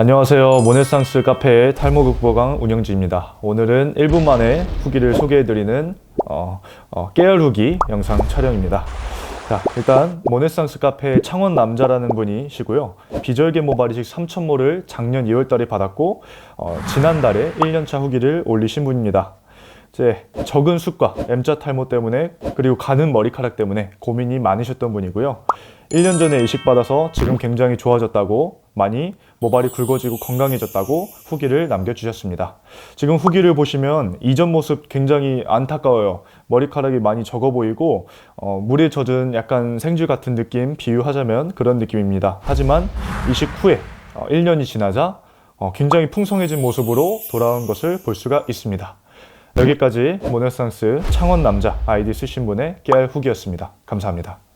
안녕하세요. 모네상스 카페의 탈모 극보강 운영지입니다. 오늘은 1분 만에 후기를 소개해드리는 어, 어, 깨알 후기 영상 촬영입니다. 자, 일단 모네상스 카페 창원 남자라는 분이시고요. 비절개 모발 이식 3,000모를 작년 2월 달에 받았고 어, 지난달에 1년차 후기를 올리신 분입니다. 이제 적은 숫과 M자 탈모 때문에 그리고 가는 머리카락 때문에 고민이 많으셨던 분이고요. 1년 전에 이식받아서 지금 굉장히 좋아졌다고 많이 모발이 굵어지고 건강해졌다고 후기를 남겨주셨습니다. 지금 후기를 보시면 이전 모습 굉장히 안타까워요. 머리카락이 많이 적어 보이고 어, 물에 젖은 약간 생쥐 같은 느낌 비유하자면 그런 느낌입니다. 하지만 이식 후에 어, 1년이 지나자 어, 굉장히 풍성해진 모습으로 돌아온 것을 볼 수가 있습니다. 여기까지 모네상스 창원 남자 아이디 쓰신 분의 깨알 후기였습니다. 감사합니다.